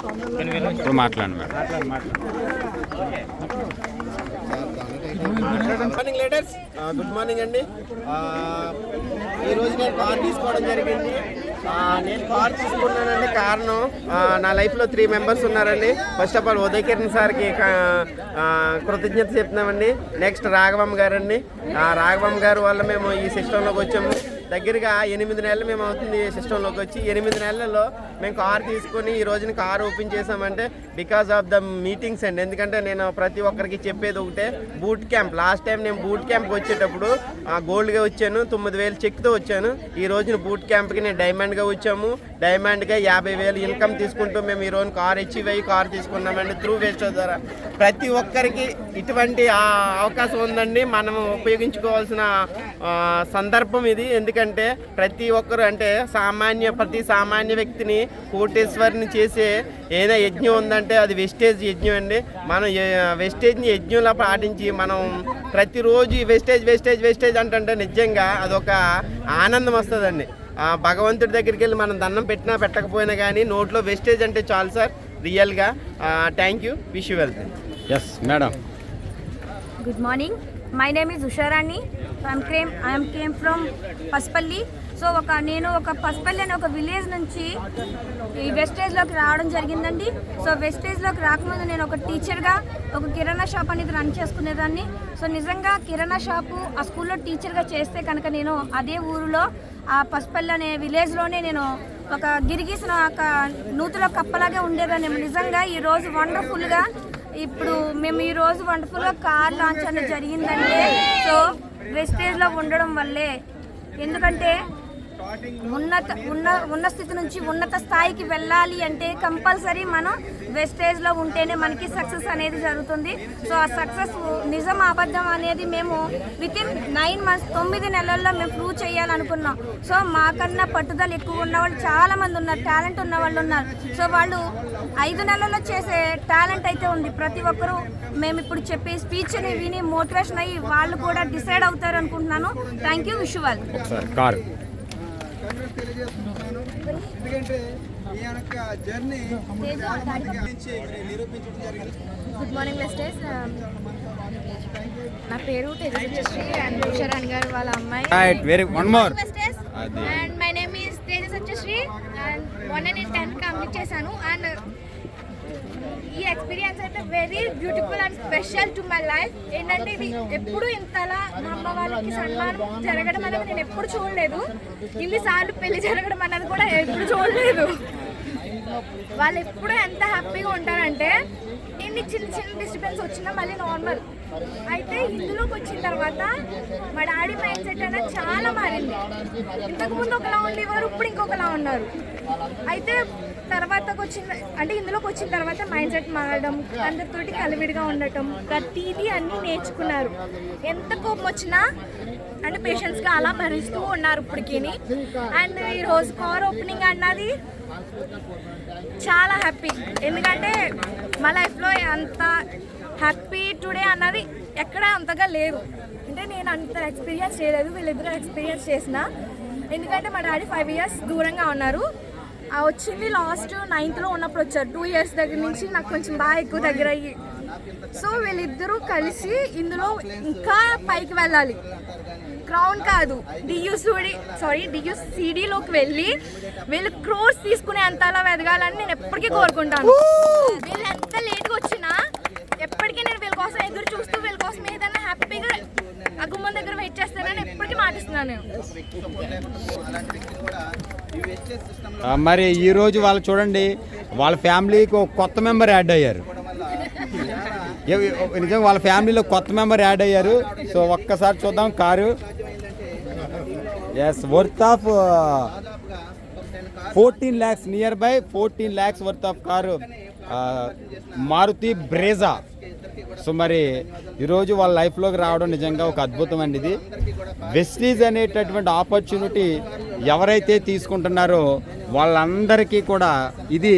ఇప్పుడు మాట్లాడండి madam morning leaders good morning అండి ఈరోజు నేను కార్ తీసుకోవడం జరిగింది. నేను కార్ తీసుకున్నానండి కారణం నా లైఫ్లో త్రీ మెంబర్స్ ఉన్నారండి. First of all Uday Kiran సార్కి కృతజ్ఞత చెప్తున్నామండి. నెక్స్ట్ రాఘవమ్మ గారండి. ఆ, రాఘవమ్మ గారు వల్ల మేము ఈ సిస్టంలోకి వచ్చాము. దగ్గరగా ఎనిమిది నెలలు మేము అవుతుంది ఈ సిస్టంలోకి వచ్చి. ఎనిమిది నెలల్లో మేము కార్ తీసుకొని ఈ రోజున కార్ ఓపెన్ చేసామంటే బికాస్ ఆఫ్ ద మీటింగ్స్ అండి. ఎందుకంటే నేను ప్రతి ఒక్కరికి చెప్పేది ఒకటే బూట్ క్యాంప్ లాస్ట్ టైం నేను బూట్ క్యాంప్కి వచ్చేటప్పుడు గోల్డ్గా వచ్చాను తొమ్మిది వేలు చెక్తో వచ్చాను. ఈ రోజున బూట్ క్యాంప్కి నేను డైమండ్గా వచ్చాము. డైమండ్గా యాభై వేలు ఇన్కమ్ తీసుకుంటూ మేము ఈరోజు కార్ ఇచ్చి వెయ్యి కార్ తీసుకున్నామండి త్రూ వేస్ట్ ద్వారా. ప్రతి ఒక్కరికి ఇటువంటి అవకాశం ఉందండి. మనం ఉపయోగించుకోవాల్సిన సందర్భం ఇది. ఎందుకంటే ప్రతి ఒక్కరు అంటే సామాన్య ప్రతి సామాన్య వ్యక్తిని కోటేశ్వరిని చేసే ఏదైనా యజ్ఞం ఉందంటే అది వెస్టేజ్ యజ్ఞం అండి. మనం వెస్టేజ్ని యజ్ఞంలా పాటించి మనం ప్రతిరోజు ఈ వెస్టేజ్ వెస్టేజ్ వెస్టేజ్ అంటే నిజంగా అదొక ఆనందం వస్తుందండి. భగవంతుడి దగ్గరికి వెళ్ళి మనం దండం పెట్టినా పెట్టకపోయినా కానీ నోట్లో వెస్టేజ్ అంటే చాలు సార్. రియల్గా thank you wish you wealth yes madam good morning my name is Usharani I'm came I'm came from Paspalli so ఒక నేను ఒక పసుపల్లి అనే ఒక విలేజ్ నుంచి ఈ వెస్టేజ్లోకి రావడం జరిగిందండి. సో వెస్టేజ్లోకి రాకముందు నేను ఒక టీచర్గా ఒక కిరాణా షాప్ అనేది రన్ చేసుకునేదాన్ని. సో నిజంగా కిరాణా షాపు ఆ స్కూల్లో టీచర్గా చేస్తే కనుక నేను అదే ఊరిలో ఆ పసుపల్లి అనే విలేజ్లోనే నేను ఒక గిరిగీసిన ఒక నూతులో కప్పలాగే ఉండేదాన్ని. నిజంగా ఈరోజు వండర్ఫుల్గా ఇప్పుడు మేము ఈ రోజు వండర్ఫుల్గా కార్ లాంచ్ అనేది జరిగిందంటే సో వెస్టేజ్లో ఉండడం వల్లే. ఎందుకంటే ఉన్నత ఉన్న ఉన్న స్థితి నుంచి ఉన్నత స్థాయికి వెళ్ళాలి అంటే కంపల్సరీ మనం వెస్టేజ్లో ఉంటేనే మనకి సక్సెస్ అనేది జరుగుతుంది. సో ఆ సక్సెస్ నిజం అబద్ధం అనేది మేము విత్ ఇన్ నైన్ మంత్స్ తొమ్మిది నెలల్లో మేము ప్రూవ్ చేయాలనుకున్నాం. సో మాకన్నా పట్టుదల ఎక్కువ ఉన్న వాళ్ళు చాలా మంది ఉన్నారు టాలెంట్ ఉన్న వాళ్ళు ఉన్నారు. సో వాళ్ళు ఐదు నెలల్లో చేసే టాలెంట్ అయితే ఉంది. ప్రతి ఒక్కరూ మేము ఇప్పుడు చెప్పే స్పీచ్ని విని మోటివేషన్ అయ్యి వాళ్ళు కూడా డిసైడ్ అవుతారు అనుకుంటున్నాను థ్యాంక్ యూ విషువల్ కారు ఎందుకంటే ఈ యొక్క జర్నీ నిరూపించడం జరిగింది. గుడ్ మార్నింగ్ లెస్టర్స్ నా పేరు తేజశ్రీ అండ్ ఉషారాణి గారు వాళ్ళ అమ్మాయి. Right very one more. And my name is Teja Satyasri and మొన్న నేను టెన్త్ కంప్లీట్ చేశాను. అండ్ ఈ ఎక్స్పీరియన్స్ అయితే very beautiful and special to my life. ఏంటంటే ఇది ఎప్పుడు ఇంతలా మా అమ్మ వాళ్ళకి సన్మానం జరగడం అనేది నేను ఎప్పుడు చూడలేదు. ఇన్నిసార్లు పెళ్ళి జరగడం అనేది కూడా ఎప్పుడు చూడలేదు. వాళ్ళు ఎప్పుడు ఎంత హ్యాపీగా ఉంటారంటే ఇన్ని చిన్న చిన్న డిస్టర్బెన్స్ వచ్చినా మళ్ళీ నార్మల్. అయితే ఇందులోకి వచ్చిన తర్వాత మా డాడీ మైండ్ సెట్ అనేది చాలా మారింది. ఇంతకు ముందు ఒకలా ఉండేవారు ఇప్పుడు ఇంకొకలా ఉన్నారు. అయితే తర్వాతకు వచ్చిన అంటే ఇందులోకి వచ్చిన తర్వాత మైండ్ సెట్ మారడం అందరితోటి కలివిడిగా ఉండటం ప్రతిదీ అన్నీ నేర్చుకున్నారు. ఎంత కోపం వచ్చినా అంటే పేషెంట్స్గా అలా భరిస్తూ ఉన్నారు ఇప్పటికి అండ్ ఈరోజు కార్ ఓపెనింగ్ అన్నది చాలా హ్యాపీ. ఎందుకంటే మా లైఫ్లో అంత హ్యాపీ టుడే అన్నది ఎక్కడ అంతగా లేదు. అంటే నేను అంత ఎక్స్పీరియన్స్ చేయలేదు వీళ్ళిద్దరూ ఎక్స్పీరియన్స్ చేసిన. ఎందుకంటే మా డాడీ ఫైవ్ ఇయర్స్ దూరంగా ఉన్నారు. ఆ వచ్చింది లాస్ట్ నైన్త్లో ఉన్నప్పుడు వచ్చారు. టూ ఇయర్స్ దగ్గర నుంచి నాకు కొంచెం బాగా ఎక్కువ దగ్గర అయ్యి. సో వీళ్ళిద్దరూ కలిసి ఇందులో ఇంకా పైకి వెళ్ళాలి. క్రౌన్ కాదు డియూసీడీ సారీ డియూసీడీలోకి వెళ్ళి వీళ్ళు క్రోర్స్ తీసుకునే అంతలా ఎదగాలని నేను ఎప్పటికీ కోరుకుంటాను వీళ్ళు ఎంత లేట్గా వచ్చినా ఎప్పటికీ నేను వీళ్ళ కోసం ఎదురు చూస్తూ వీళ్ళ కోసం ఏదైనా హ్యాపీగా ఆ గుమ్మం దగ్గర వెయిట్ చేస్తానని మాటిస్తున్నాను. నేను మరి ఈ రోజు వాళ్ళు చూడండి వాళ్ళ ఫ్యామిలీకి కొత్త మెంబర్ యాడ్ అయ్యారు. నిజంగా వాళ్ళ ఫ్యామిలీలో కొత్త మెంబర్ యాడ్ అయ్యారు. సో ఒక్కసారి చూద్దాం car. Yes worth of fourteen lakhs near by fourteen lakhs worth of car. Maruti Brezza. So మరి ఈరోజు వాళ్ళ లైఫ్లోకి రావడం నిజంగా ఒక అద్భుతం అండి ఇది. వెస్టీజ్ అనేటటువంటి ఆపర్చునిటీ ఎవరైతే తీసుకుంటున్నారో వాళ్ళందరికీ కూడా ఇది